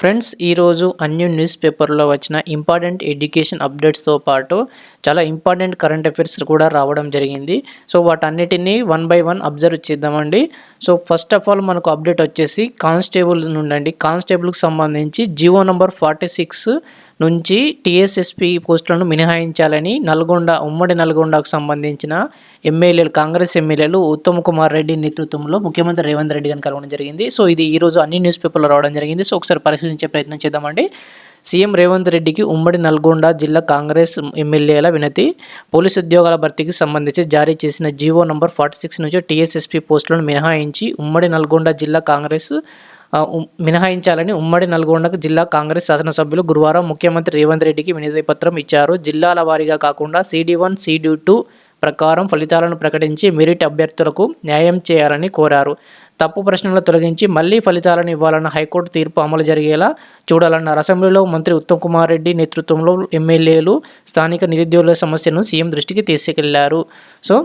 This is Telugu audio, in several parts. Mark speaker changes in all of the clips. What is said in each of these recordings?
Speaker 1: friends ఈరోజు అన్ని న్యూస్ పేపర్లో వచ్చిన ఇంపార్టెంట్ ఎడ్యుకేషన్ అప్డేట్స్తో పాటు చాలా ఇంపార్టెంట్ కరెంట్ అఫైర్స్ కూడా రావడం జరిగింది. సో వాటన్నిటినీ వన్ బై వన్ అబ్జర్వ్ చేద్దామండి. సో ఫస్ట్ ఆఫ్ ఆల్ మనకు అప్డేట్ వచ్చేసి కానిస్టేబుల్ నుండండి కానిస్టేబుల్కి సంబంధించి జియో నంబర్ ఫార్టీ సిక్స్ నుంచి టీఎస్ఎస్పి పోస్టులను మినహాయించాలని నల్గొండ ఉమ్మడి నల్గొండకు సంబంధించిన ఎమ్మెల్యేలు కాంగ్రెస్ ఎమ్మెల్యేలు ఉత్తమ్ కుమార్ రెడ్డి నేతృత్వంలో ముఖ్యమంత్రి రేవంత్ రెడ్డి గారిని కలవడం జరిగింది. సో ఇది ఈరోజు అన్ని న్యూస్ పేపర్లో రావడం జరిగింది. సో ఒకసారి పరిశీలించే ప్రయత్నం చేద్దామండి. సీఎం రేవంత్ రెడ్డికి ఉమ్మడి నల్గొండ జిల్లా కాంగ్రెస్ ఎమ్మెల్యేల వినతి. పోలీస్ ఉద్యోగాల భర్తీకి సంబంధించి జారీ చేసిన జీవో నంబర్ ఫార్టీ సిక్స్ నుంచి టీఎస్ఎస్పీ పోస్టులను మినహాయించి ఉమ్మడి నల్గొండ జిల్లా కాంగ్రెస్ మినహాయించాలని ఉమ్మడి నల్గొండ జిల్లా కాంగ్రెస్ శాసనసభ్యులు గురువారం ముఖ్యమంత్రి రేవంత్ రెడ్డికి వినతి పత్రం ఇచ్చారు. జిల్లాల వారీగా కాకుండా సిడి వన్ సిడి టూ ప్రకారం ఫలితాలను ప్రకటించి మెరిట్ అభ్యర్థులకు న్యాయం చేయాలని కోరారు. తప్పు ప్రశ్నలు తొలగించి మళ్ళీ ఫలితాలను ఇవ్వాలన్న హైకోర్టు తీర్పు అమలు జరిగేలా చూడాలన్నారు. అసెంబ్లీలో మంత్రి ఉత్తమ్ కుమార్ రెడ్డి నేతృత్వంలో ఎమ్మెల్యేలు స్థానిక నిరుద్యోగుల సమస్యను సీఎం దృష్టికి తీసుకెళ్ళారు. సో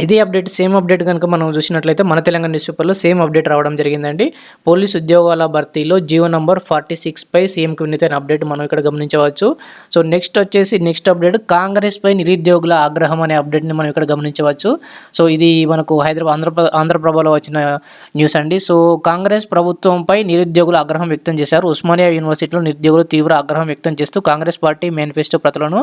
Speaker 1: ఇదే అప్డేట్ సేమ్ అప్డేట్ కనుక మనం చూసినట్లయితే మన తెలంగాణ న్యూస్ పేపర్లో సేమ్ అప్డేట్ రావడం జరిగిందండి. పోలీస్ ఉద్యోగాల భర్తీలో జీవో నంబర్ ఫార్టీ సిక్స్ పై సీఎంకి ఉన్నతైన అప్డేట్ మనం ఇక్కడ గమనించవచ్చు. సో నెక్స్ట్ వచ్చేసి నెక్స్ట్ అప్డేట్ కాంగ్రెస్ పై నిరుద్యోగుల ఆగ్రహం అనే అప్డేట్ని మనం ఇక్కడ గమనించవచ్చు. సో ఇది మనకు హైదరాబాద్ ఆంధ్రప్ర ఆంధ్రప్రభలో వచ్చిన న్యూస్ అండి. సో కాంగ్రెస్ ప్రభుత్వంపై నిరుద్యోగులు ఆగ్రహం వ్యక్తం చేశారు. ఉస్మానియా యూనివర్సిటీలో నిరుద్యోగులు తీవ్ర ఆగ్రహం వ్యక్తం చేస్తూ కాంగ్రెస్ పార్టీ మేనిఫెస్టో ప్రతులను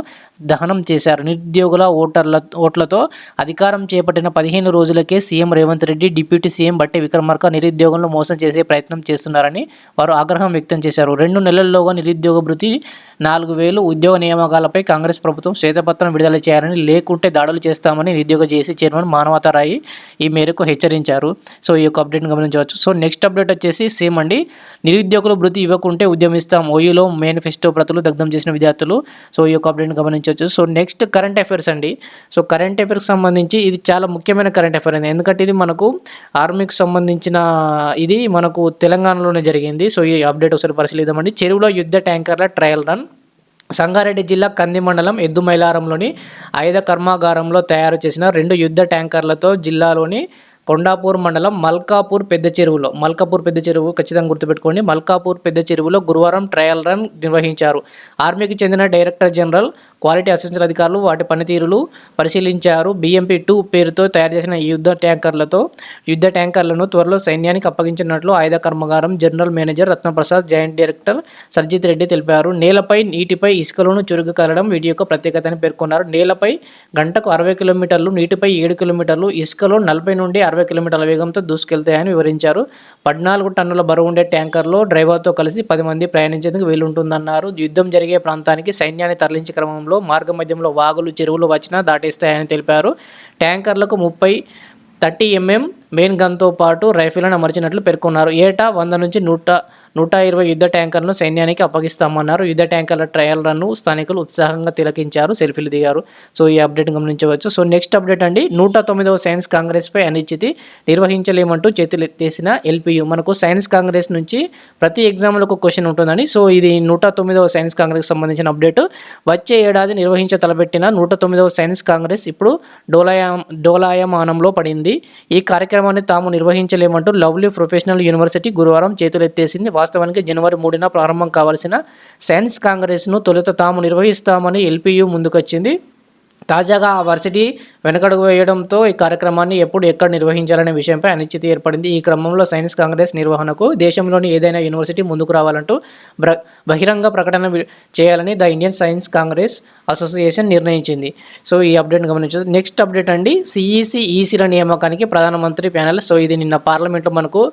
Speaker 1: దహనం చేశారు. నిరుద్యోగుల ఓటర్ల ఓట్లతో అధికారం చే చేపట్టిన పదిహేను రోజులకే CM Revanth Reddy deputy CM Bhatti Vikramarka నిరుద్యోగంలో మోసం చేసే ప్రయత్నం చేస్తున్నారని వారు ఆగ్రహం వ్యక్తం చేశారు. రెండు నెలల్లోగా నిరుద్యోగ భృతి నాలుగు వేలు ఉద్యోగ నియామకాలపై కాంగ్రెస్ ప్రభుత్వం శ్వేతపత్రం విడుదల చేయాలని లేకుంటే దాడులు చేస్తామని నిరుద్యోగ జేసీ చైర్మన్ మానవతారాయి ఈ మేరకు హెచ్చరించారు. సో ఈ యొక్క అప్డేట్ని గమనించవచ్చు. సో నెక్స్ట్ అప్డేట్ వచ్చేసి సీఎం అండి. నిరుద్యోగులు భృతి ఇవ్వకుంటే ఉద్యమిస్తాం. ఓయూలో మేనిఫెస్టో ప్రతులు దగ్ధం చేసిన విద్యార్థులు. సో ఈ యొక్క అప్డేట్ని గమనించవచ్చు. సో నెక్స్ట్ కరెంట్ అఫైర్స్ అండి. సో కరెంట్ అఫైర్స్కి సంబంధించి ఇది చాలా ముఖ్యమైన కరెంట్ అఫైర్ అయింది ఎందుకంటే ఇది మనకు ఆర్మీకి సంబంధించిన ఇది మనకు తెలంగాణలోనే జరిగింది. సో ఈ అప్డేట్ ఒకసారి పరిశీలిద్దామండి. చెరువులో యుద్ధ ట్యాంకర్ల ట్రయల్ రన్ సంగారెడ్డి జిల్లా కంది మండలం ఎద్దుమైలారంలోని ఆయుధ కర్మాగారంలో తయారు చేసిన రెండు యుద్ధ ట్యాంకర్లతో జిల్లాలోని కొండాపూర్ మండలం మల్కాపూర్ పెద్ద చెరువులో మల్కాపూర్ పెద్ద చెరువు ఖచ్చితంగా గుర్తుపెట్టుకోండి. మల్కాపూర్ పెద్ద చెరువులో గురువారం ట్రయల్ రన్ నిర్వహించారు. ఆర్మీకి చెందిన డైరెక్టర్ జనరల్ క్వాలిటీ అసిస్టెంట్ అధికారులు వాటి పనితీరులు పరిశీలించారు. బిఎంపీ టూ పేరుతో తయారు చేసిన ఈ యుద్ధ ట్యాంకర్లతో యుద్ధ ట్యాంకర్లను త్వరలో సైన్యానికి అప్పగించినట్లు ఆయుధ కర్మాగారం general manager Ratnaprasad joint director Surjit Reddy తెలిపారు. నేలపై నీటిపై ఇసుకలను చురుగు కలడం వీటి యొక్క ప్రత్యేకత అని పేర్కొన్నారు. నేలపై గంటకు అరవై కిలోమీటర్లు నీటిపై ఏడు కిలోమీటర్లు ఇసుకలో నలభై నుండి అరవై కిలోమీటర్ల వేగంతో దూసుకెళ్తాయని వివరించారు. పద్నాలుగు టన్నుల బరువు ఉండే ట్యాంకర్లో డ్రైవర్తో కలిసి పది మంది ప్రయాణించేందుకు వీలుంటుందన్నారు. యుద్ధం జరిగే ప్రాంతానికి సైన్యాన్ని తరలించే క్రమంలో మార్గ మధ్యంలో వాగులు చెరువులు వచ్చినా దాటిస్తాయని తెలిపారు. ట్యాంకర్లకు ముప్పై థర్టీ ఎంఎం మెయిన్ గన్తో పాటు రైఫిల్ను అమర్చినట్లు పేర్కొన్నారు. ఏటా వంద నుంచి నూట నూట ఇరవై యుద్ధ ట్యాంకర్లను సైన్యానికి అప్పగిస్తామన్నారు. యుద్ధ ట్యాంకర్ల ట్రయల్ రన్ను స్థానికులు ఉత్సాహంగా తిలకించారు సెల్ఫీలు దిగారు. సో ఈ అప్డేట్ గమనించవచ్చు. సో నెక్స్ట్ అప్డేట్ అండి. నూట తొమ్మిదవ సైన్స్ కాంగ్రెస్పై అనిశ్చితి నిర్వహించలేమంటూ చేతులెత్తేసిన ఎల్పియు మనకు సైన్స్ కాంగ్రెస్ నుంచి ప్రతి ఎగ్జామ్లో ఒక క్వశ్చన్ ఉంటుందని సో ఇది నూట తొమ్మిదవ సైన్స్ కాంగ్రెస్ సంబంధించిన అప్డేట్. వచ్చే ఏడాది నిర్వహించ తలపెట్టిన నూట తొమ్మిదవ సైన్స్ కాంగ్రెస్ ఇప్పుడు డోలాయా డోలాయమానంలో పడింది. ఈ కార్యక్రమాన్ని తాము నిర్వహించలేమంటూ లవ్లీ ప్రొఫెషనల్ యూనివర్సిటీ గురువారం చేతులెత్తేసింది వాస్తవానికి జనవరి మూడున ప్రారంభం కావాల్సిన సైన్స్ కాంగ్రెస్ను తొలుత తాము నిర్వహిస్తామని ఎల్పియు ముందుకొచ్చింది. తాజాగా ఆ వర్సిటీ వెనకడుగు వేయడంతో ఈ కార్యక్రమాన్ని ఎప్పుడు ఎక్కడ నిర్వహించాలనే విషయంపై అనిశ్చితి ఏర్పడింది. ఈ క్రమంలో సైన్స్ కాంగ్రెస్ నిర్వహణకు దేశంలోని ఏదైనా యూనివర్సిటీ ముందుకు రావాలంటూ బ్ర బహిరంగ ప్రకటన చేయాలని the Indian science congress association నిర్ణయించింది. సో ఈ అప్డేట్ గమనించదు నెక్స్ట్ అప్డేట్ అండి సిఈసి ఈసీల నియామకానికి ప్రధానమంత్రి ప్యానెల్. సో ఇది నిన్న పార్లమెంట్లో మనకు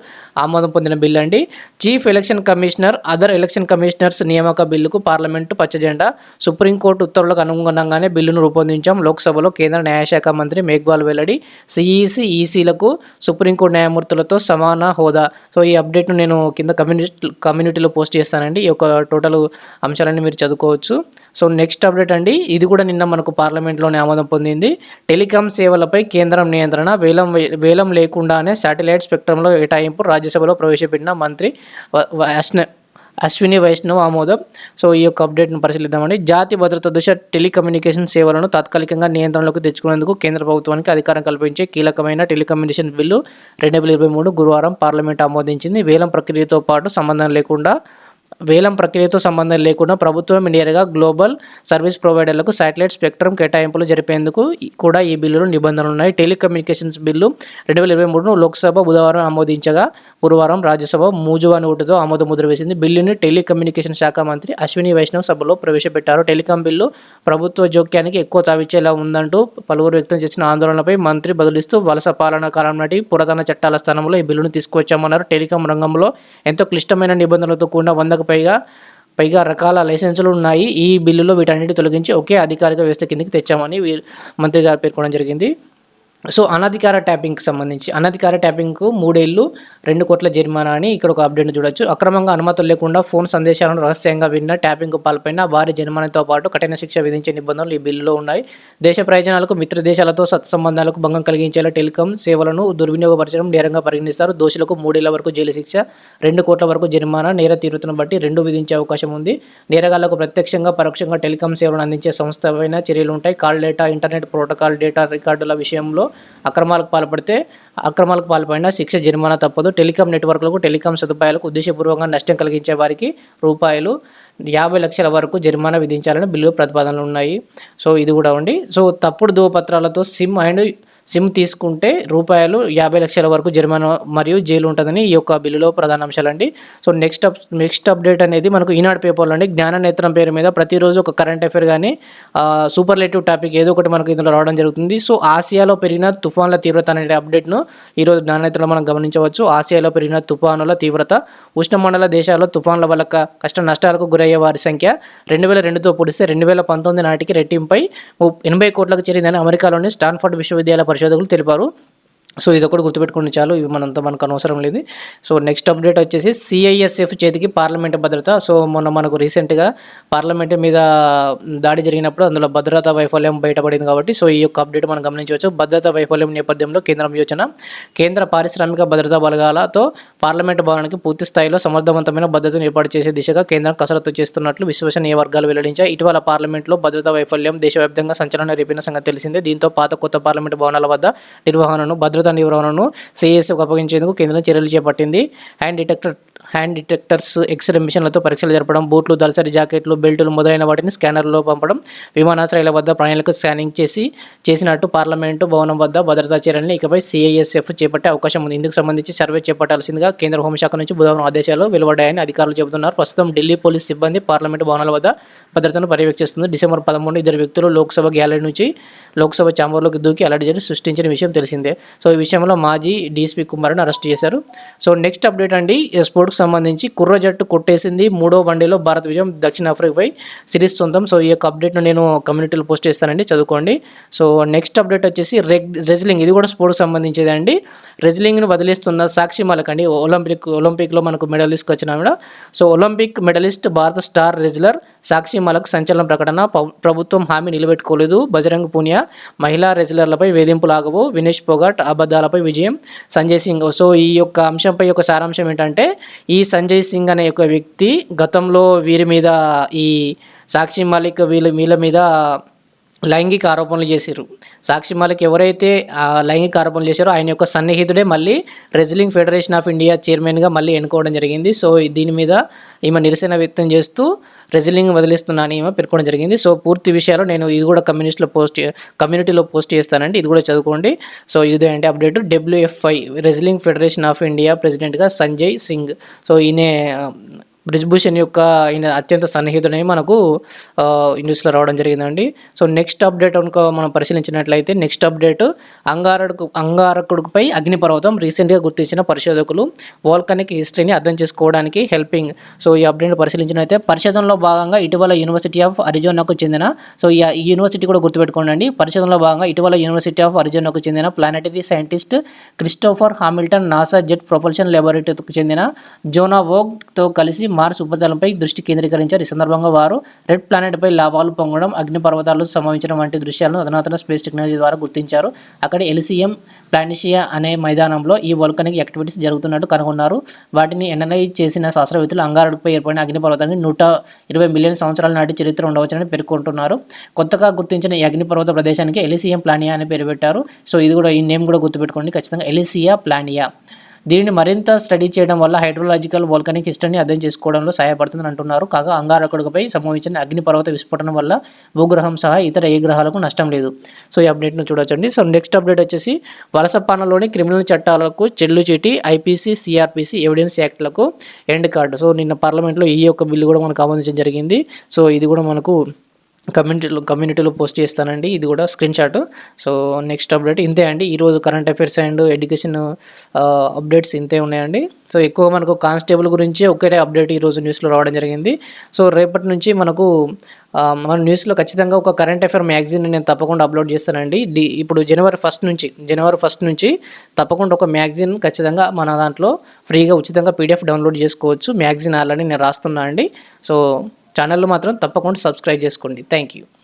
Speaker 1: ఆమోదం పొందిన బిల్ అండి. Chief election commissioner other election commissioners నియామక బిల్లుకు పార్లమెంటు పచ్చజెండా. సుప్రీంకోర్టు ఉత్తర్వులకు అనుగుణంగానే బిల్లును రూపొందించాం. లోక్సభలో కేంద్ర న్యాయశాఖ శాఖ మంత్రి మేఘ్వాల్ వెల్లడి సిఈసి ఈసీలకు సుప్రీంకోర్టు న్యాయమూర్తులతో సమాన హోదా. సో ఈ అప్డేట్ను నేను కింద కమ్యూనిటీ కమ్యూనిటీలో పోస్ట్ చేస్తానండి. ఈ యొక్క టోటల్ అంశాలన్నీ మీరు చదువుకోవచ్చు. సో నెక్స్ట్ అప్డేట్ అండి. ఇది కూడా నిన్న మనకు పార్లమెంట్లోనే ఆమోదం పొందింది. టెలికాం సేవలపై కేంద్రం నియంత్రణ వేలం వేలం లేకుండానే శాటిలైట్ స్పెక్ట్రంలో కేటాయింపు రాజ్యసభలో ప్రవేశపెట్టిన మంత్రి వ- అశ్విని వైష్ణవ్ ఆమోదం. సో ఈ యొక్క అప్డేట్ను పరిశీలిద్దామండి. జాతి భద్రత దిశ టెలికమ్యూనికేషన్ సేవలను తాత్కాలికంగా నియంత్రణలోకి తెచ్చుకునేందుకు కేంద్ర ప్రభుత్వానికి అధికారం కల్పించే కీలకమైన టెలికమ్యూనికేషన్ బిల్లు రెండు వేల ఇరవై మూడు గురువారం పార్లమెంట్ ఆమోదించింది. వేలం ప్రక్రియతో పాటు సంబంధం లేకుండా వేలం ప్రక్రియతో సంబంధం లేకుండా ప్రభుత్వం నేరుగా గ్లోబల్ సర్వీస్ ప్రొవైడర్లకు శాటిలైట్ స్పెక్ట్రమ్ కేటాయింపులు జరిపేందుకు కూడా ఈ బిల్లులో నిబంధనలు ఉన్నాయి. టెలికమ్యూనికేషన్స్ బిల్లు రెండు వేల ఇరవై మూడును లోక్సభ బుధవారం ఆమోదించగా గురువారం రాజ్యసభ మూజువాని ఓటుతో ఆమోద ముద్ర వేసింది. బిల్లుని టెలికమ్యూనికేషన్ శాఖ మంత్రి అశ్విని వైష్ణవ్ సభలో ప్రవేశపెట్టారు. టెలికాం బిల్లు ప్రభుత్వ జోక్యానికి ఎక్కువ తావిచ్చేలా ఉందంటూ పలువురు వ్యక్తం చేసిన ఆందోళనపై మంత్రి బదులిస్తూ వలస పాలన కాలం నాటి పురాతన చట్టాల స్థానంలో ఈ బిల్లును తీసుకువచ్చామన్నారు. టెలికాం రంగంలో ఎంతో క్లిష్టమైన నిబంధనలతో కూడిన వందకు పైగా పైగా రకాల లైసెన్సులు ఉన్నాయి. ఈ బిల్లులో వీటన్నిటి తొలగించి ఒకే అధికారిక వ్యవస్థ కిందకి తెచ్చామని మంత్రి గారు పేర్కొనడం జరిగింది. సో అనధికార ట్యాపింగ్కి సంబంధించి అనధికార ట్యాపింగ్కు మూడేళ్ళు రెండు కోట్ల జరిమానా అని ఇక్కడ ఒక అప్డేట్ చూడొచ్చు. అక్రమంగా అనుమతులు లేకుండా ఫోన్ సందేశాలను రహస్యంగా విన్న ట్యాపింగ్కు పాల్పైన భారీ జరిమానాతో పాటు కఠిన శిక్ష విధించే నిబంధనలు ఈ బిల్లులో ఉన్నాయి. దేశ ప్రయోజనాలకు మిత్ర దేశాలతో సత్సంబంధాలకు భంగం కలిగించేలా టెలికాం సేవలను దుర్వినియోగపరచడం నేరంగా పరిగణిస్తారు. దోషులకు మూడేళ్ళ వరకు జైలు శిక్ష రెండు కోట్ల వరకు జరిమానా నేర తీవ్రతను బట్టి రెండు విధించే అవకాశం ఉంది. నేరగాళ్ళకు ప్రత్యక్షంగా పరోక్షంగా టెలికాం సేవలను అందించే సంస్థపైన చర్యలు ఉంటాయి. Call data internet protocol data రికార్డుల విషయంలో అక్రమాలకు పాల్పడితే అక్రమాలకు పాల్పడిన శిక్ష జరిమానా తప్పదు. టెలికాం నెట్వర్క్లకు టెలికాం సదుపాయాలకు ఉద్దేశపూర్వకంగా నష్టం కలిగించే వారికి రూపాయలు యాభై లక్షల వరకు జరిమానా విధించాలని బిల్లు ప్రతిపాదనలు ఉన్నాయి. సో ఇది కూడా ఉండి సో తప్పుడు ధృవపత్రాలతో సిమ్ అండ్ సిమ్ తీసుకుంటే రూపాయలు యాభై లక్షల వరకు జరిమానా మరియు జైలు ఉంటుందని ఈ యొక్క బిల్లులో ప్రధాన అంశాలండి. So next up next update అనేది మనకు ఈనాడు పేపర్లో అండి. జ్ఞాన నేత్రం పేరు మీద ప్రతిరోజు ఒక కరెంట్ అఫైర్ కానీ సూపర్లేటివ్ టాపిక్ ఏదో ఒకటి మనకు ఇందులో రావడం జరుగుతుంది. సో ఆసియాలో పెరిగిన తుఫాన్ల తీవ్రత అనే అప్డేట్ను ఈరోజు జ్ఞాన నేత్రంలో మనం గమనించవచ్చు. ఆసియాలో పెరిగిన తుఫానుల తీవ్రత ఉష్ణమండల దేశాల్లో తుఫాన్ల వల్ల కష్ట నష్టాలకు గురయ్యే వారి సంఖ్య రెండు వేల రెండుతో పోలిస్తే రెండు వేల పంతొమ్మిది నాటికి రెట్టింపై ఎనభై కోట్లకు చేరిందని అమెరికాలోని స్టాన్ఫర్డ్ విశ్వవిద్యాలయ పరిశోధకులు తెలిపారు సో ఇది ఒకటి గుర్తుపెట్టుకుని చాలు ఇవి మనంతా మనకు అనవసరం లేదు. సో నెక్స్ట్ అప్డేట్ వచ్చేసి సిఐఎస్ఎఫ్ చేతికి పార్లమెంట్ భద్రత. సో మొన్న మనకు రీసెంట్గా పార్లమెంట్ మీద దాడి జరిగినప్పుడు అందులో భద్రతా వైఫల్యం బయటపడింది కాబట్టి సో ఈ యొక్క అప్డేట్ మనం గమనించవచ్చు. భద్రతా వైఫల్యం నేపథ్యంలో కేంద్రం యోచన కేంద్ర పారిశ్రామిక భద్రతా బలగాలతో పార్లమెంట్ భవనానికి పూర్తి స్థాయిలో సమర్థవంతమైన భద్రతను ఏర్పాటు చేసే దిశగా కేంద్రం కసరత్తు చేస్తున్నట్లు విశ్వసనీయ వర్గాలు వెల్లడించాయి. ఇటీవల పార్లమెంట్లో భద్రతా వైఫల్యం దేశవ్యాప్తంగా సంచలనం రేపిన సంగతి తెలిసిందే. దీంతో పాత కొత్త పార్లమెంట్ భవనాల వద్ద నిర్వహణను భద్రతా నిర్వహణను సిఎస్కు అప్పగించేందుకు కేంద్రం చర్యలు చేపట్టింది. And detector hand detectors x ray మిషన్లతో పరీక్షలు జరపడం బూట్లు దళసరి జాకెట్లు బెల్టులు మొదలైన వాటిని స్కానర్లో పంపడం విమానాశ్రయాల వద్ద ప్రయాణికులకు స్కానింగ్ చేసి చేసినట్టు పార్లమెంటు భవనం వద్ద భద్రతా చర్యలను ఇకపై సిఐఎస్ఎఫ్ చేపట్టే అవకాశం ఉంది. ఇందుకు సంబంధించి సర్వే చేపట్టాల్సిందిగా కేంద్ర హోంశాఖ నుంచి బుధవారం ఆదేశాలు వెలువడ్డాయని అధికారులు చెబుతున్నారు. ప్రస్తుతం ఢిల్లీ పోలీస్ సిబ్బంది పార్లమెంటు భవనాల వద్ద భద్రతను పర్యవేక్షిస్తుంది. డిసెంబర్ పదమూడు ఇద్దరు వ్యక్తులు లోక్సభ గ్యాలరీ నుంచి లోక్సభ ఛాంబర్లోకి దూకి అలర్ట్ చేసి సృష్టించిన విషయం తెలిసిందే. సో ఈ విషయంలో మాజీ డీసీపీ కుమార్ని అరెస్ట్ చేశారు. సో నెక్స్ట్ అప్డేట్ అండి స్పోర్ట్స్ సంబంధించి కుర్ర జట్టు కొట్టేసింది. మూడో వన్డేలో భారత విజయం దక్షిణాఫ్రికాపై సిరీస్ సొంతం. సో ఈ యొక్క అప్డేట్ను నేను కమ్యూనిటీలో పోస్ట్ చేస్తానండి. చదువుకోండి. సో నెక్స్ట్ అప్డేట్ వచ్చేసి రెగ్ రెజ్లింగ్. ఇది కూడా స్పోర్ట్స్ సంబంధించేది అండి. రెజ్లింగ్ను వదిలేస్తున్న సాక్షి మలక్ అండి ఒలింపిక్ ఒలింపిక్లో మనకు మెడల్ తీసుకొచ్చిన సో ఒలింపిక్ మెడలిస్ట్ భారత స్టార్ రెజ్లర్ సాక్షి మలక్ సంచలన ప్రకటన ప్రభుత్వం హామీ నిలబెట్టుకోలేదు. బజరంగ్ పూనియా మహిళా రెజ్లర్లపై వేధింపులు ఆగవు వినేష్ పొగాట్ అబద్ధాలపై విజయం. సంజయ్ సింగ్. సో ఈ యొక్క అంశంపై యొక్క సారాంశం ఏంటంటే ఈ సంజయ్ సింగ్ అనే ఒక వ్యక్తి గతంలో వీరి మీద ఈ సాక్షి మలిక్ వీళ్ళ వీళ్ళ మీద లైంగిక ఆరోపణలు చేశారు సాక్షి మాలిక్ ఎవరైతే ఆ లైంగిక ఆరోపణలు చేశారో ఆయన యొక్క సన్నిహితుడే మళ్ళీ రెజ్లింగ్ ఫెడరేషన్ ఆఫ్ ఇండియా చైర్మన్గా మళ్ళీ ఎన్నుకోవడం జరిగింది. సో దీని మీద ఈమె నిరసన వ్యక్తం చేస్తూ రెజ్లింగ్ వదిలిస్తున్నాను ఈమె పేర్కొనడం జరిగింది. సో పూర్తి విషయాలు నేను ఇది కూడా కమ్యూనిస్ట్లో పోస్ట్ కమ్యూనిటీలో పోస్ట్ చేస్తానండి. ఇది కూడా చదువుకోండి. సో ఇదే అంటే update. WFI wrestling federation of India ప్రెసిడెంట్గా సంజయ్ సింగ్. సో ఈయనే బ్రిజ్భూషణ్ యొక్క ఆయన అత్యంత సన్నిహితుడని మనకు న్యూస్లో రావడం జరిగిందండి. సో నెక్స్ట్ అప్డేట్ కనుక మనం పరిశీలించినట్లయితే నెక్స్ట్ అప్డేట్ అంగారకుడు అంగారకుడిపై అగ్నిపర్వతం రీసెంట్గా గుర్తించిన పరిశోధకులు వాల్కనిక్ హిస్టరీని అర్థం చేసుకోవడానికి హెల్పింగ్. సో ఈ అప్డేట్ పరిశీలించినైతే పరిశోధనలో భాగంగా ఇటీవల యూనివర్సిటీ ఆఫ్ అరిజోనాకు చెందిన సో ఈ ఈ యూనివర్సిటీ కూడా గుర్తుపెట్టుకోండి పరిశోధనలో భాగంగా ఇటీవల యూనివర్సిటీ ఆఫ్ అరిజోనాకు చెందిన planetary scientist Christopher Hamilton NASA jet propulsion ల్యాబొరేటరీకి చెందిన జోనా వోగ్తో కలిసి మార్స్ ఉపరితలంపై దృష్టి కేంద్రీకరించారు. ఈ సందర్భంగా వారు రెడ్ ప్లానెట్పై లాభాలు పొంగడం అగ్నిపర్వతాలు సంభవించడం వంటి దృశ్యాలను అధునాతన స్పేస్ టెక్నాలజీ ద్వారా గుర్తించారు. అక్కడ ఎలిసియం ప్లానిషియా అనే మైదానంలో ఈ వల్కనిక్ యాక్టివిటీస్ జరుగుతున్నట్టు కనుగొన్నారు. వాటిని ఎనలైజ్ చేసిన శాస్త్రవేత్తలు అంగారడుపై ఏర్పడిన అగ్నిపర్వతాన్ని నూట ఇరవై మిలియన్ సంవత్సరాల నాటి చరిత్ర ఉండవచ్చని పేర్కొంటున్నారు. కొత్తగా గుర్తించిన ఈ అగ్నిపర్వత ప్రదేశానికి ఎలిసియం ప్లానియా అని పేరు పెట్టారు. సో ఇది కూడా ఈ నేమ్ కూడా గుర్తుపెట్టుకోండి. ఖచ్చితంగా ఎలిసియా ప్లానియా. దీనిని మరింత స్టడీ చేయడం వల్ల హైడ్రోలాజికల్ వోల్కనిక్ హిస్టరీని అర్థం చేసుకోవడంలో సహాయపడుతుందని అంటున్నారు. కాగా అంగారకుడుపై సంభవించిన అగ్నిపర్వత విస్ఫోటనం వల్ల భూగ్రహం సహా ఇతర ఏ గ్రహాలకు నష్టం లేదు. సో ఈ అప్డేట్ను చూడొచ్చండి. సో నెక్స్ట్ అప్డేట్ వచ్చేసి వలసపానలోని క్రిమినల్ చట్టాలకు చెల్లు చీటి ఐపీసీ సిఆర్పిసి ఎవిడెన్స్ యాక్ట్లకు ఎండ్ కార్డు. సో నిన్న పార్లమెంట్లో ఈ యొక్క బిల్లు కూడా మనకు ఆమోదించడం జరిగింది. సో ఇది కూడా మనకు కమ్యూనిటీలో కమ్యూనిటీలో పోస్ట్ చేస్తానండి. ఇది కూడా screenshot. So next update ఇంతే అండి. ఈరోజు current affairs and education updates ఇంతే ఉన్నాయండి. సో ఎక్కువ మనకు కానిస్టేబుల్ గురించి ఒకటే అప్డేట్ ఈరోజు న్యూస్లో రావడం జరిగింది. సో రేపటి నుంచి మనకు మన న్యూస్లో ఖచ్చితంగా ఒక కరెంట్ అఫైర్ మ్యాగజైన్ నేను తప్పకుండా అప్లోడ్ చేస్తానండి. డి ఇప్పుడు జనవరి ఫస్ట్ నుంచి జనవరి ఫస్ట్ నుంచి తప్పకుండా ఒక మ్యాగజైన్ ఖచ్చితంగా మన దాంట్లో ఫ్రీగా ఉచితంగా పీడిఎఫ్ డౌన్లోడ్ చేసుకోవచ్చు. మ్యాగజైన్ ఆల్రెడీ నేను రాస్తున్నా అండి. సో ఛానల్ మాత్రం తప్పకుండా సబ్స్క్రైబ్ చేసుకోండి. Thank you.